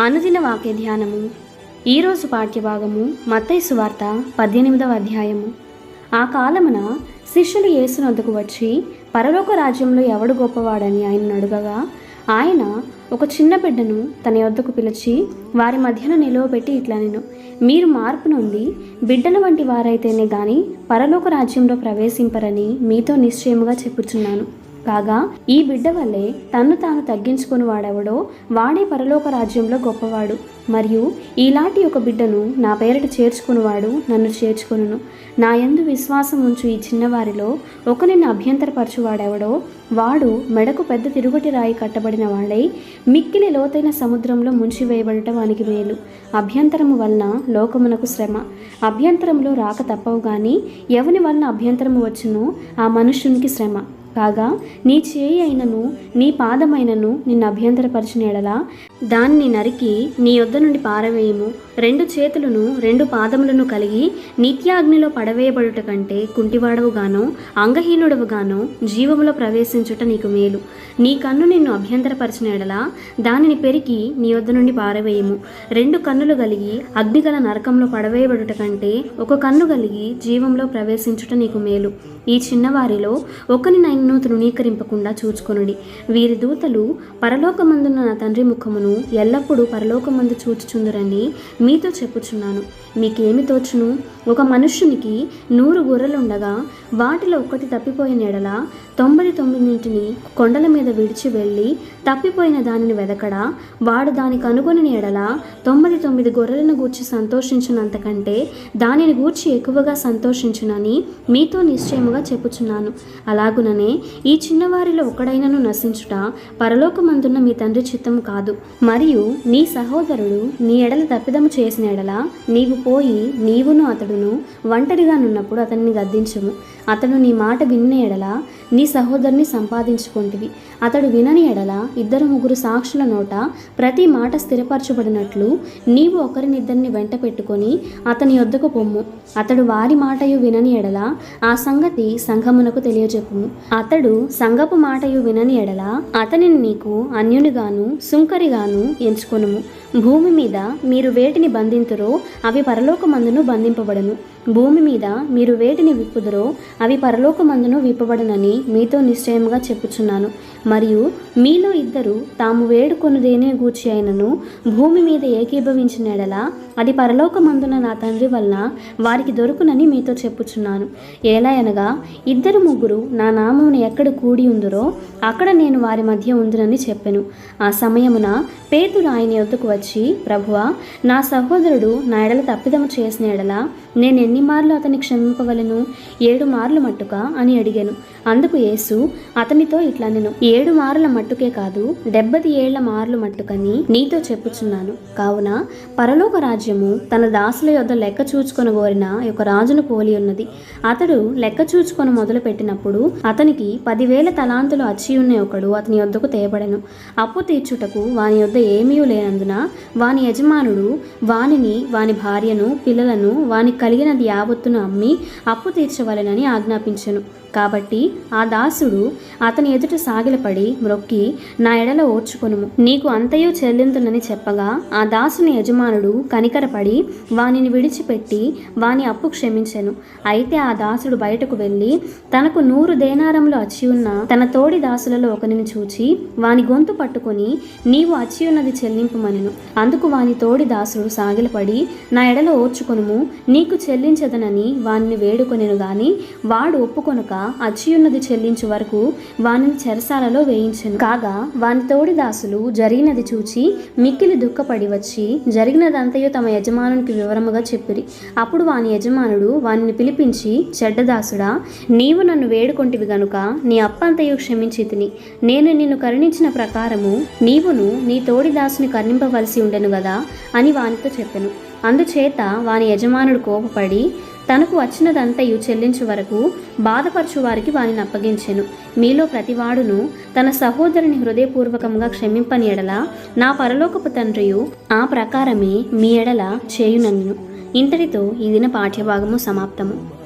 అనుదిన వాక్య ధ్యానము. ఈరోజు పాఠ్యభాగము మత్తైసు వార్త పద్దెనిమిదవ అధ్యాయము. ఆ కాలమున శిష్యులు యేసునొద్దకు వచ్చి పరలోక రాజ్యంలో ఎవడు గొప్పవాడని ఆయన అడుగగా ఆయన ఒక చిన్న బిడ్డను తన యొద్దకు పిలిచి వారి మధ్యన నిలువబెట్టి ఇట్లా నేను మీరు మార్పు నుండి బిడ్డల వంటి వారైతేనే గాని పరలోక రాజ్యంలో ప్రవేశింపరని మీతో నిశ్చయముగా చెప్పుచున్నాను. కాగా ఈ బిడ్డ వల్లే తన్ను తాను తగ్గించుకుని వాడెవడో వాడే పరలోక రాజ్యంలో గొప్పవాడు. మరియు ఇలాంటి ఒక బిడ్డను నా పేరిట చేర్చుకునివాడు నన్ను చేర్చుకొనును. నా యందు విశ్వాసం ఉంచు ఈ చిన్నవారిలో ఒక నిన్ను అభ్యంతరపరచువాడెవడో వాడు మెడకు పెద్ద తిరుగటి రాయి కట్టబడిన వాడై మిక్కిలి లోతైన సముద్రంలో ముంచివేయబడటం వానికి మేలు. అభ్యంతరము వలన లోకమునకు శ్రమ. అభ్యంతరంలో రాక తప్పవు కానీ ఎవని వలన అభ్యంతరము వచ్చునో ఆ మనుష్యునికి శ్రమ. కాగా నీ చేయి అయినను నీ పాదమైనను నిన్ను అభ్యంతరపరిచిన ఎడలా? దాన్ని నరికి నీ యొద్ద నుండి పారవేయము. రెండు చేతులను రెండు పాదములను కలిగి నిత్యాగ్నిలో పడవేయబడుట కంటే కుంటివాడవుగానో అంగహీనుడవుగానో జీవములో ప్రవేశించుట నీకు మేలు. నీ కన్ను నిన్ను అభ్యంతరపరిచిన ఎడలా దానిని పెరికి నీ యొద్ద నుండి పారవేయము. రెండు కన్నులు కలిగి అగ్నిగల నరకంలో పడవేయబడుట కంటే ఒక కన్ను కలిగి జీవంలో ప్రవేశించుట నీకు మేలు. ఈ చిన్నవారిలో ఒకని నన్ను తృణీకరింపకుండా చూచుకొనుడి. వీరి దూతలు పరలోకమందున్న నా తండ్రి ముఖమును ఎల్లప్పుడూ పరలోకమందు చూచుచుందురని మీతో చెప్పుచున్నాను. మీకేమి తోచును? ఒక మనుష్యునికి నూరు గొర్రెలుండగా వాటిలో ఒకటి తప్పిపోయిన ఎడల తొంభై తొమ్మిదింటిని కొండల మీద విడిచి వెళ్ళి తప్పిపోయిన దానిని వెదకడా? వాడు దానికి కనుగొని ఎడల తొంభై తొమ్మిది గొర్రెలను గూర్చి సంతోషించినంతకంటే దానిని గూర్చి ఎక్కువగా సంతోషించునని మీతో నిశ్చయముగా చెప్పుచున్నాను. అలాగుననే ఈ చిన్నవారిలో ఒకడైనను నశించుట పరలోకమందున్న మీ తండ్రి చిత్తం కాదు. మరియు నీ సహోదరుడు నీ ఎడల తప్పిదము చేసిన ఎడల నీవు పోయి నీవును అతడును ఒంటరిగా నున్నప్పుడు అతన్ని గద్దించుము. అతడు నీ మాట విన్న ఎడల నీ సహోదరుని సంపాదించుకుంటివి. అతడు వినని ఎడల ఇద్దరు ముగ్గురు సాక్షుల నోట ప్రతి మాట స్థిరపరచబడినట్లు నీవు ఒకరినిద్దరిని వెంట పెట్టుకొని అతని యొద్దకు పొమ్ము. అతడు వారి మాటయు వినని ఎడల ఆ సంగతి సంఘమునకు తెలియజెప్పుము. అతడు సంఘపు మాటయు వినని ఎడల అతనిని నీకు అన్యునిగాను సుంకరిగాను ఎంచుకొనుము. భూమి మీద మీరు వేటిని బంధింతురో అవి పరలోకమందును బంధింపబడను. భూమి మీద మీరు వేటిని విప్పుదురో అవి పరలోకమందును విప్పబడనని మీతో నిశ్చయముగా చెప్పుచున్నాను. మరియు మీలో ఇద్దరు తాము వేడుకొనుదేనే గూర్చి అయినను భూమి మీద ఏకీభవించిన ఎడల అది పరలోకమందున నా తండ్రి వలన వారికి దొరుకునని మీతో చెప్పుచున్నాను. ఎలా అనగా ఇద్దరు ముగ్గురు నా నామమును ఎక్కడ కూడి ఉందరో అక్కడ నేను వారి మధ్య ఉందునని చెప్పాను. ఆ సమయమున పేతురు ఆయన యొద్దకు వచ్చి ప్రభువా నా సహోదరుడు నా ఎడల తప్పిదము చేసిన ఎడల నేను ఎన్ని మార్లు అతన్ని క్షమింపవలను? ఏడు మార్లు మట్టుక? అని అడిగాను. అందుకు యేసు అతనితో ఇట్లా నేను ఏడు మార్ల మట్టుకే కాదు డెబ్బది ఏళ్ళ మార్లు మట్టుకని నీతో చెప్పుచున్నాను. కావున పరలోక రాజ్యము తన దాసుల యొద్ద లెక్క చూచుకొని కోరిన ఒక రాజును పోలి ఉన్నది. అతడు లెక్క చూచుకొని మొదలు పెట్టినప్పుడు అతనికి పదివేల తలాంతులు అచ్చి ఉన్న ఒకడు అతని యొద్దకు తేబడను. అప్పు తీర్చుటకు వాని యొద్ద ఏమీ లేనందున వాని యజమానుడు వానిని వాని భార్యను పిల్లలను వాని కలిగినది యావత్తును అమ్మి అప్పు తీర్చవలెనని ఆజ్ఞాపించెను. కాబట్టి ఆ దాసుడు అతని ఎదుట సాగిలపడి మ్రొక్కి నా ఎడల ఓర్చుకొనుము. నీకు అంతయు చెల్లింతునని చెప్పగా ఆ దాసుని యజమానుడు కనికరపడి వానిని విడిచిపెట్టి వాని అప్పు క్షమించెను. అయితే ఆ దాసుడు బయటకు వెళ్ళి తనకు నూరు దేనారంలో అచ్చి ఉన్న తన తోడి దాసులలో ఒకరిని చూచి వాని గొంతు పట్టుకొని నీవు అచ్చి ఉన్నది చెల్లింపుమనెను. అందుకు వాని తోడి దాసుడు సాగిలపడి నా ఎడల ఓర్చుకొనుము నీకు చెల్లించదనని వానిని వేడుకొనెను గాని వాడు ఒప్పుకొనుక అచ్చియున్నది చెల్లించు వరకు వానిని చెరసాలలో వేయించను. కాగా వాని తోడి దాసులు జరిగినది చూచి మిక్కిలి దుఃఖపడి వచ్చి జరిగినదంతయో తమ యజమానునికి వివరముగా చెప్పిరి. అప్పుడు వాని యజమానుడు వానిని పిలిపించి చెడ్డదాసుడా నీవు నన్ను వేడుకొంటివి గనుక నీ అప్పంతయు క్షమించి తిని నేను నిన్ను కరుణించిన ప్రకారము నీవును నీ తోడి దాసుని కరుణింపవలసి ఉండెను గదా అని వానితో చెప్పెను. అందుచేత వాని యజమానుడు కోపపడి తనకు వచ్చినదంతయు చెల్లించు వరకు బాధపరచు వారికి వారిని అప్పగించెను. మీలో ప్రతివాడును తన సహోదరుని హృదయపూర్వకంగా క్షమింపని ఎడల నా పరలోకపు తండ్రియు ఆ ప్రకారమే మీ ఎడల చేయునన్ను. ఇంతటితో ఈ దిన పాఠ్యభాగము సమాప్తము.